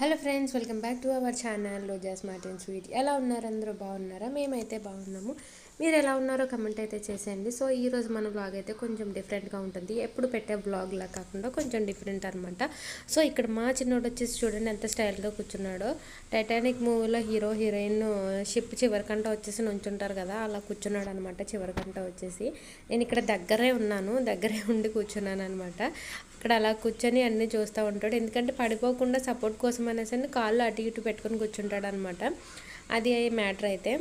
Hello friends welcome back to our channel. Roja smart and sweet. ఎలా ఉన్నారు? అందరూ బాగున్నారా? మేమైతే బాగున్నాము. మీరు ఎలా ఉన్నారో కమెంట్ అయితే చేసేయండి. సో ఈరోజు మన బ్లాగ్ అయితే కొంచెం డిఫరెంట్గా ఉంటుంది. ఎప్పుడు పెట్టే బ్లాగ్లా కాకుండా కొంచెం డిఫరెంట్ అనమాట సో ఇక్కడ మా చిన్నోడు వచ్చేసి చూడండి ఎంత స్టైల్గా కూర్చున్నాడో. టైటానిక్ మూవీలో హీరో హీరోయిన్ షిప్ చివరికంట వచ్చేసి నుంచుంటారు కదా అలా కూర్చున్నాడు అనమాట చివరికంట వచ్చేసి. నేను ఇక్కడ దగ్గరే ఉన్నాను దగ్గరే ఉండి కూర్చున్నాను అనమాట అక్కడ అలా కూర్చొని అన్నీ చూస్తూ ఉంటాడు. ఎందుకంటే పడిపోకుండా సపోర్ట్ కోసం అనేసి కాళ్ళు అటు ఇటు పెట్టుకొని కూర్చుంటాడు అనమాట అది మ్యాటర్ అయితే.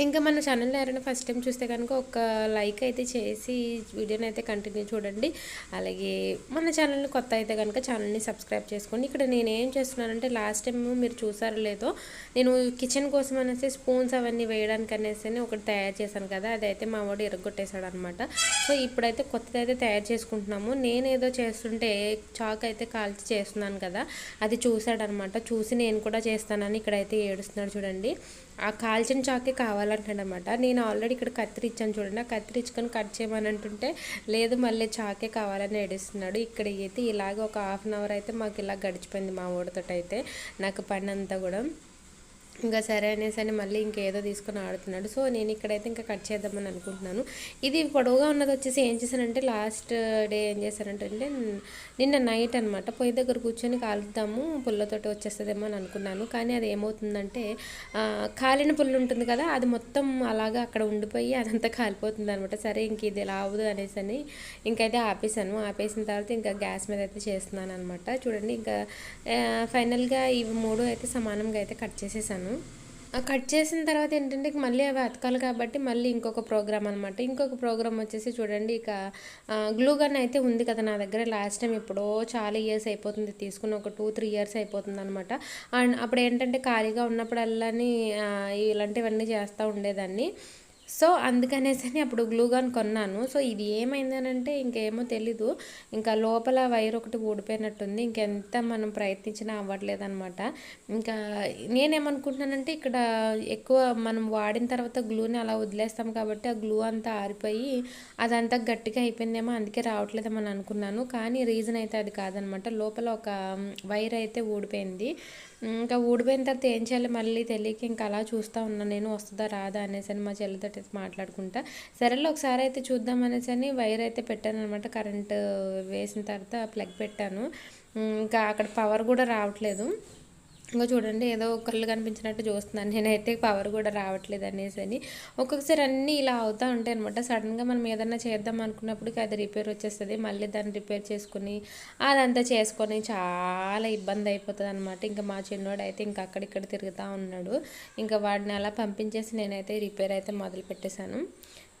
ఇంకా మన ఛానల్లో ఎవరైనా ఫస్ట్ టైం చూస్తే కనుక ఒక లైక్ అయితే చేసి వీడియోని అయితే కంటిన్యూ చూడండి. అలాగే మన ఛానల్ని కొత్త అయితే కనుక ఛానల్ని సబ్స్క్రైబ్ చేసుకోండి. ఇక్కడ నేనేం చేస్తున్నానంటే లాస్ట్ టైం మీరు చూసారో లేదో నేను కిచెన్ కోసం అనేసి స్పూన్స్ అవన్నీ వేయడానికి అనేసి ఒకటి తయారు చేశాను కదా అదైతే మా వాడు ఎరగొట్టేశాడు అనమాట సో ఇప్పుడైతే కొత్తది అయితే తయారు చేసుకుంటున్నాము. నేనేదో చేస్తుంటే చాక్ అయితే కాల్చి చేస్తున్నాను కదా అది చూశాడనమాట. చూసి నేను కూడా చేస్తానని ఇక్కడైతే ఏడుస్తున్నాడు చూడండి. ఆ కాల్చిన చాకే కావాలంటాడనమాట. నేను ఆల్రెడీ ఇక్కడ కత్తిరి ఇచ్చాను చూడండి. ఆ కత్తిరి ఇచ్చుకొని కట్ చేయమని అంటుంటే లేదు మళ్ళీ చాకే కావాలని ఏడుస్తున్నాడు. ఇక్కడ అయితే ఇలాగ ఒక హాఫ్ అన్ అవర్ అయితే మాకు ఇలా గడిచిపోయింది మా ఊడితో అయితే నాకు పని అంతా కూడా. ఇంకా సరే అనేసి అని మళ్ళీ ఇంకేదో తీసుకొని ఆడుతున్నాడు. సో నేను ఇక్కడైతే ఇంకా కట్ చేద్దామని అనుకుంటున్నాను. ఇది పొడవుగా ఉన్నది వచ్చేసి ఏం చేశానంటే లాస్ట్ డే ఏం చేశానంటే నిన్న నైట్ అనమాట పొయ్యి దగ్గర కూర్చొని కాలుద్దాము పుల్లతోటి వచ్చేస్తుందేమో అని అనుకున్నాను. కానీ అది ఏమవుతుందంటే కాలిన పుల్లు ఉంటుంది కదా అది మొత్తం అలాగా అక్కడ ఉండిపోయి అదంతా కాలిపోతుంది అనమాట సరే ఇంక ఇది ఎలా అవ్వదు అనేసి అని ఇంకైతే ఆపేసాను ఆపేసిన తర్వాత ఇంకా గ్యాస్ మీద అయితే చేస్తున్నాను అనమాట చూడండి ఇంకా ఫైనల్గా ఇవి మూడు అయితే సమానంగా అయితే కట్ చేసేసాను. కట్ చేసిన తర్వాత ఏంటంటే మళ్ళీ అవి అతకాలి కాబట్టి మళ్ళీ ఇంకొక ప్రోగ్రామ్ అనమాట ఇంకొక ప్రోగ్రామ్ వచ్చేసి చూడండి ఇక గ్లూ గన్ అయితే ఉంది కదా నా దగ్గర లాస్ట్ టైం ఎప్పుడో చాలా ఇయర్స్ అయిపోతుంది తీసుకుని ఒక టూ త్రీ ఇయర్స్ అయిపోతుంది అనమాట అండ్ అప్పుడు ఏంటంటే ఖాళీగా ఉన్నప్పుడల్లాని ఇలాంటివన్నీ చేస్తూ ఉండేదాన్ని. సో అందుకనేసి అప్పుడు గ్లూగాన్ కొన్నాను. సో ఇది ఏమైందనంటే ఇంకేమో తెలీదు. ఇంకా లోపల వైర్ ఒకటి ఊడిపోయినట్టుంది. ఇంకెంత మనం ప్రయత్నించినా అవ్వట్లేదు అనమాట ఇంకా నేనేమనుకుంటున్నానంటే ఇక్కడ ఎక్కువ మనం వాడిన తర్వాత గ్లూని అలా వదిలేస్తాం కాబట్టి ఆ గ్లూ అంతా ఆరిపోయి అదంతా గట్టిగా అయిపోయిందేమో అందుకే రావట్లేదేమని అని అనుకున్నాను. కానీ రీజన్ అయితే అది కాదనమాట. లోపల ఒక వైర్ అయితే ఊడిపోయింది. ఇంకా ఊడిపోయిన తర్వాత ఏం చేయాలి? మళ్ళీ తెలియక ఇంకా అలా చూస్తూ ఉన్నాను నేను వస్తుందా రాదా అనేసి అని మా చెల్లితో మాట్లాడుకుంటా. సరేలే ఒకసారి అయితే చూద్దాం అనేసి అని వైర్ అయితే పెట్టాను అనమాట కరెంట్ వేసిన తర్వాత ప్లగ్ పెట్టాను. ఇంకా అక్కడ పవర్ కూడా రావట్లేదు. ఇంకా చూడండి ఏదో కళ్ళు కనిపించినట్టు చూస్తున్నాను. నేనైతే పవర్ కూడా రావట్లేదు అనేసి అని. ఒక్కొక్కసారి అన్నీ ఇలా అవుతూ ఉంటాయి అనమాట సడన్గా మనం ఏదన్నా చేద్దాం అనుకున్నప్పటికీ అది రిపేర్ వచ్చేస్తుంది. మళ్ళీ దాన్ని రిపేర్ చేసుకుని అదంతా చేసుకొని చాలా ఇబ్బంది అయిపోతుంది అనమాట ఇంకా మా చిన్నోడు అయితే ఇంకా అక్కడిక్కడ తిరుగుతూ ఉన్నాడు. ఇంకా వాడిని అలా పంపించేసి నేనైతే రిపేర్ అయితే మొదలు పెట్టేశాను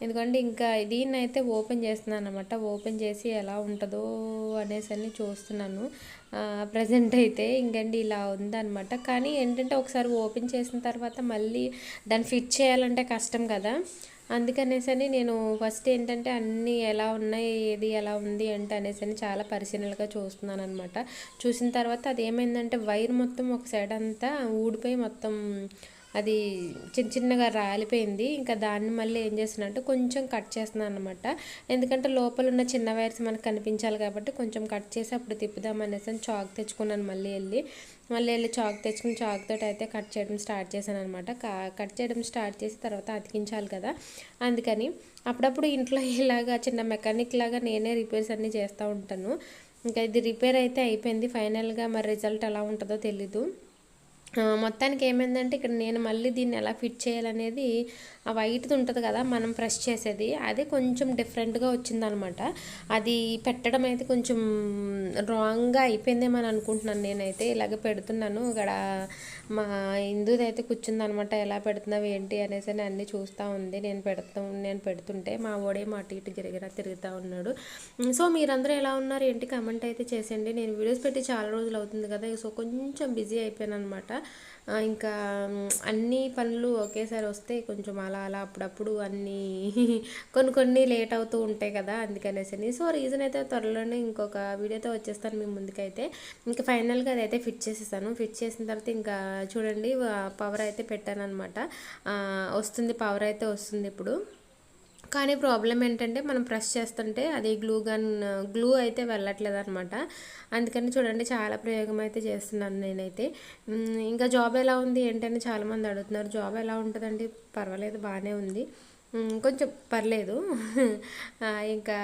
ఎందుకంటే ఇంకా దీన్ని అయితే ఓపెన్ చేస్తున్నాను అనమాట ఓపెన్ చేసి ఎలా ఉంటుందో అనేసి అని చూస్తున్నాను. ప్రజెంట్ అయితే ఇంకండి ఇలా ఉందన్నమాట. కానీ ఏంటంటే ఒకసారి ఓపెన్ చేసిన తర్వాత మళ్ళీ దాన్ని ఫిట్ చేయాలంటే కష్టం కదా. అందుకనేసని నేను ఫస్ట్ ఏంటంటే అన్నీ ఎలా ఉన్నాయి ఏది ఎలా ఉంది అంటే అనేసి అని చాలా పరిశీలనగా చూస్తున్నాను అనమాట చూసిన తర్వాత అది ఏమైందంటే వైర్ మొత్తం ఒక సైడ్ అంతా ఊడిపోయి మొత్తం అది చిన్న చిన్నగా రాలిపోయింది. ఇంకా దాన్ని మళ్ళీ ఏం చేస్తున్నట్టు కొంచెం కట్ చేస్తున్నాను అనమాట ఎందుకంటే లోపల ఉన్న చిన్న వైర్స్ మనకు కనిపించాలి కాబట్టి కొంచెం కట్ చేసి అప్పుడు తిప్పుదాం అనేసి చాక్ తెచ్చుకున్నాను మళ్ళీ వెళ్ళి. మళ్ళీ వెళ్ళి చాక్ తెచ్చుకుని చాక్ తోటి అయితే కట్ చేయడం స్టార్ట్ చేశాను అనమాట కట్ చేయడం స్టార్ట్ చేసి తర్వాత అతికించాలి కదా. అందుకని అప్పుడప్పుడు ఇంట్లో ఇలాగా చిన్న మెకానిక్ లాగా నేనే రిపేర్స్ అన్నీ చేస్తూ ఉంటాను. ఇంకా ఇది రిపేర్ అయితే అయిపోయింది. ఫైనల్గా మరి రిజల్ట్ ఎలా ఉంటుందో తెలీదు. మొత్తానికి ఏమైందంటే ఇక్కడ నేను మళ్ళీ దీన్ని ఎలా ఫిట్ చేయాలనేది ఆ వైట్ది ఉంటుంది కదా మనం ప్రెస్ చేసేది అదే కొంచెం డిఫరెంట్గా వచ్చిందనమాట. అది పెట్టడం అయితే కొంచెం రాంగ్గా అయిపోయిందేమని అనుకుంటున్నాను నేనైతే ఇలాగ పెడుతున్నాను. ఇక్కడ మా హిందూది అయితే కూర్చుందనమాట ఎలా పెడుతున్నావు ఏంటి అనేసి అని అన్నీ చూస్తూ ఉంది. నేను పెడుతూ నేను పెడుతుంటే మా ఓడేమో అటు ఇటు గిరిగిరా తిరుగుతూ ఉన్నాడు. సో మీరందరూ ఎలా ఉన్నారు ఏంటి? కమెంట్ అయితే చేసేయండి. నేను వీడియోస్ పెట్టి చాలా రోజులు అవుతుంది కదా సో కొంచెం బిజీ అయిపోయాను అనమాట ఇంకా అన్ని పనులు ఒకేసారి వస్తే కొంచెం అలా అలా అప్పుడప్పుడు అన్నీ కొన్ని కొన్ని లేట్ అవుతూ ఉంటాయి కదా అందుకనేసి సో రీజన్ అయితే త్వరలోనే ఇంకొక వీడియోతో వచ్చేస్తాను మీ ముందుకైతే. ఇంకా ఫైనల్గా అదైతే ఫిట్ చేసేసాను. ఫిట్ చేసిన తర్వాత ఇంకా చూడండి పవర్ అయితే పెట్టాను అనమాట వస్తుంది పవర్ అయితే వస్తుంది ఇప్పుడు. కానీ ప్రాబ్లం ఏంటంటే మనం ప్రెస్ చేస్తుంటే అది గ్లూ గన్ గ్లూ అయితే వెళ్ళట్లేదు అనమాట అందుకని చూడండి చాలా ప్రయోగం అయితే చేస్తున్నాను నేనైతే. ఇంకా జాబ్ ఎలా ఉంది ఏంటని చాలామంది అడుగుతున్నారు. జాబ్ ఎలా ఉంటుందండి? పర్వాలేదు బాగానే ఉంది. కొంచెం పర్లేదు. ఇంకా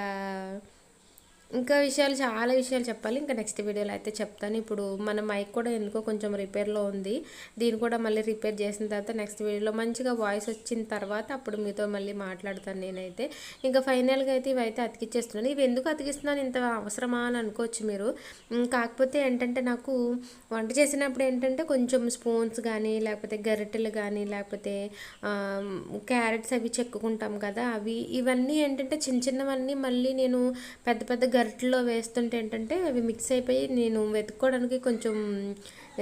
ఇంకా విషయాలు చాలా విషయాలు చెప్పాలి. ఇంకా నెక్స్ట్ వీడియోలో అయితే చెప్తాను. ఇప్పుడు మన మైక్ కూడా ఎందుకో కొంచెం రిపేర్లో ఉంది. దీన్ని కూడా మళ్ళీ రిపేర్ చేసిన తర్వాత నెక్స్ట్ వీడియోలో మంచిగా వాయిస్ వచ్చిన తర్వాత అప్పుడు మీతో మళ్ళీ మాట్లాడతాను నేనైతే. ఇంకా ఫైనల్గా అయితే ఇవైతే అతికిచ్చేస్తున్నాను. ఇవి ఎందుకు అతికిస్తున్నాను? ఇంత అవసరమా అని అనుకోవచ్చు మీరు. కాకపోతే ఏంటంటే నాకు వంట చేసినప్పుడు ఏంటంటే కొంచెం స్పూన్స్ కానీ లేకపోతే గరిటెలు కానీ లేకపోతే క్యారెట్స్ అవి చెక్కుకుంటాం కదా అవి ఇవన్నీ ఏంటంటే చిన్న చిన్నవన్నీ మళ్ళీ నేను పెద్ద పెద్ద గరిటెలో వేస్తుంటే ఏంటంటే అవి మిక్స్ అయిపోయి నేను వెతుక్కోవడానికి కొంచెం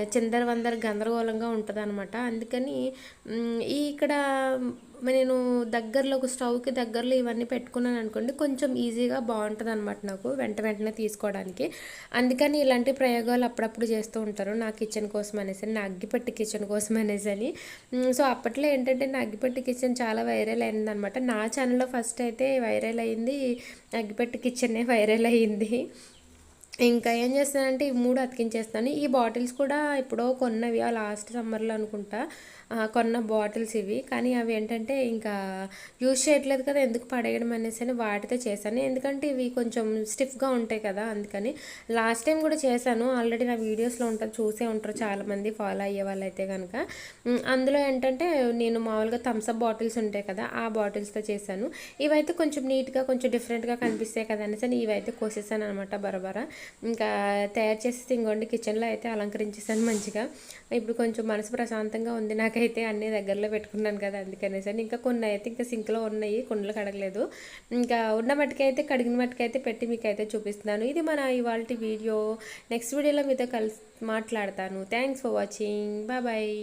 చిందర వందర గందరగోళంగా ఉంటుంది అనమాట అందుకని ఈ ఇక్కడ నేను దగ్గరలో ఒక స్టవ్కి దగ్గరలో ఇవన్నీ పెట్టుకున్నాను అనుకోండి కొంచెం ఈజీగా బాగుంటుంది అనమాట నాకు వెంట వెంటనే తీసుకోవడానికి. అందుకని ఇలాంటి ప్రయోగాలు అప్పుడప్పుడు చేస్తూ ఉంటారు. నా కిచెన్ కోసం అనేసి నా అగ్గిపెట్టి కిచెన్ కోసం అనేసి అని. సో అప్పట్లో ఏంటంటే నా అగ్గిపెట్టి కిచెన్ చాలా వైరల్ అయిందనమాట నా ఛానల్లో ఫస్ట్ అయితే వైరల్ అయింది అగ్గిపెట్టి కిచెనే వైరల్ అయ్యింది ఇంకా ఏం చేస్తానంటే ఈ మూడు అతికించేస్తాను. ఈ బాటిల్స్ కూడా ఎప్పుడో కొన్నవి ఆ లాస్ట్ సమ్మర్లో అనుకుంటా. కొన్న బాటిల్స్ ఇవి. కానీ అవి ఏంటంటే ఇంకా యూజ్ చేయట్లేదు కదా ఎందుకు పడేయడం అనేసి అని వాటితో చేశాను. ఎందుకంటే ఇవి కొంచెం స్టిఫ్గా ఉంటాయి కదా అందుకని లాస్ట్ టైం కూడా చేశాను. ఆల్రెడీ నా వీడియోస్లో ఉంటుంది చూసే ఉంటారు చాలామంది ఫాలో అయ్యే వాళ్ళు అయితే కనుక అందులో ఏంటంటే నేను మామూలుగా థమ్స్అప్ బాటిల్స్ ఉంటాయి కదా ఆ బాటిల్స్తో చేశాను. ఇవైతే కొంచెం నీట్గా కొంచెం డిఫరెంట్గా కనిపిస్తాయి కదా అనేసి అని ఇవైతే కోసేసాను అనమాట బరబర. ఇంకా తయారు చేసి ఇంకోండి కిచెన్లో అయితే అలంకరించేసాను మంచిగా. ఇప్పుడు కొంచెం మనసు ప్రశాంతంగా ఉంది నాకు నాకైతే అన్ని దగ్గరలో పెట్టుకున్నాను కదా అందుకనేసి అని ఇంకా కొన్ని అయితే ఇంకా సింక్లో ఉన్నాయి కుండలు కడగలేదు. ఇంకా ఉన్న మట్టుకైతే కడిగిన మట్టుకైతే పెట్టి మీకు అయితే చూపిస్తున్నాను. ఇది మన ఇవాళ వీడియో. నెక్స్ట్ వీడియోలో మీతో కలిసి మాట్లాడతాను. Thanks for watching bye bye